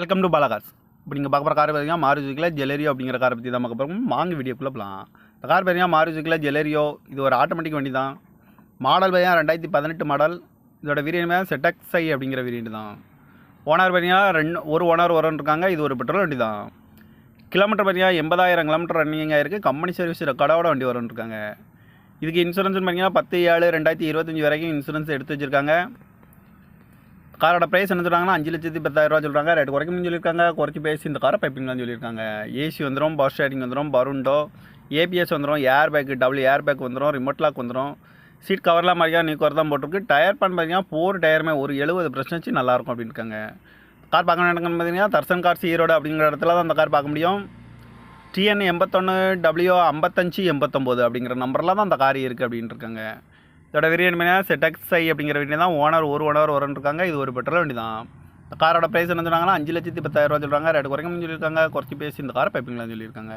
Welcome to பாலகாஸ் இப்போ நீங்கள் பார்க்க போகிற கார் பார்த்தீங்கன்னா மாருதிக்கில் ஜெலரியோ அப்படிங்கிற காரை பற்றி தான் பார்க்க போகிறோம் வாங்க வீடியோக்குள்ளே போகலாம் இந்த கார் பார்த்தீங்கன்னா மாருதிக்கில் ஜெலரியோ இது ஒரு ஆட்டோமேட்டிக் வண்டி தான். மாடல் பார்த்தீங்கன்னா ரெண்டாயிரத்தி பதினெட்டு மாடல் இதோட வேரியன்ட் செட்டக்ஸை அப்படிங்கிற வேரியன்ட் தான். ஓனர் பார்த்தீங்கன்னா ரெண்டு ஒரு ஓனர் வரும்னு இருக்காங்க. இது ஒரு பெட்ரோல் வண்டி தான். கிலோமீட்டர் பார்த்தீங்கன்னா எண்பதாயிரம் கிலோமீட்டர் ரன்னிங்காக இருக்குது கம்பெனி சர்வீஸ் ரெக்கார்டோட வண்டி வரும்னு இருக்காங்க. இதுக்கு இன்சூரன்ஸ்னு பார்த்தீங்கன்னா பத்து ஏழு ரெண்டாயிரத்தி இருபத்தஞ்சி வரைக்கும் இன்சூரன்ஸ் எடுத்து வச்சுருக்காங்க. காரோட ப்ரைஸ் என்ன சொல்கிறாங்கன்னா அஞ்சு லட்சத்தி பத்தாயிரரூவா சொல்கிறாங்க ரேட் குறைக்கணும்னு சொல்லியிருக்காங்க. குறைச்சி பேசி இந்த காரை பைப்பிங்லாம் சொல்லியிருக்காங்க. ஏசி வந்துடும் பவர் ஸ்டேரிங் வந்துடும் பருண்டோ ஏபிஎஸ் வந்துடும் air bag double air bag வந்துடும் ரிமோட் லாக் வந்துடும் சீட் கவர்லாம் மாதிரியா நீ குறை தான் போட்டிருக்கு. டயர் பண்ண பார்த்தீங்கன்னா ஃபோர் டயருமே ஒரு எழுபது பர்சன்டேஜ் நல்லாயிருக்கும் அப்படின்னு இருக்காங்க. கார் பார்க்க நடக்கணும்னு பார்த்தீங்கன்னா தர்சன் கார்ஸ் ஈரோடு அப்படிங்கிற இடத்துல தான் அந்த கார் பார்க்க முடியும். டிஎன் எண்பத்தொன்று டபிள்யூ ஐம்பத்தஞ்சு எண்பத்தொம்போது அப்படிங்கிற நம்பரில் தான் அந்த கார் இருக்குது அப்படின்ட்டுருக்காங்க இதோட வேரியன்ட் எக்ஸ் ஐ அப்படிங்கிற வண்டி தான் ஓனர் ஒரு ஓனர் வரன்னு இருக்காங்க இது ஒரு பெட்ரோல் வண்டி தான் இந்த காரோட ப்ரைஸ் என்ன சொன்னாங்கன்னா அஞ்சு லட்சத்தி பத்தாயிரரூவா சொல்கிறாங்க ரேட் குறைக்கணும்னு சொல்லியிருக்காங்க. குறைச்சி பேசி இந்த காரை பைப்பிங்லாம் சொல்லியிருக்காங்க.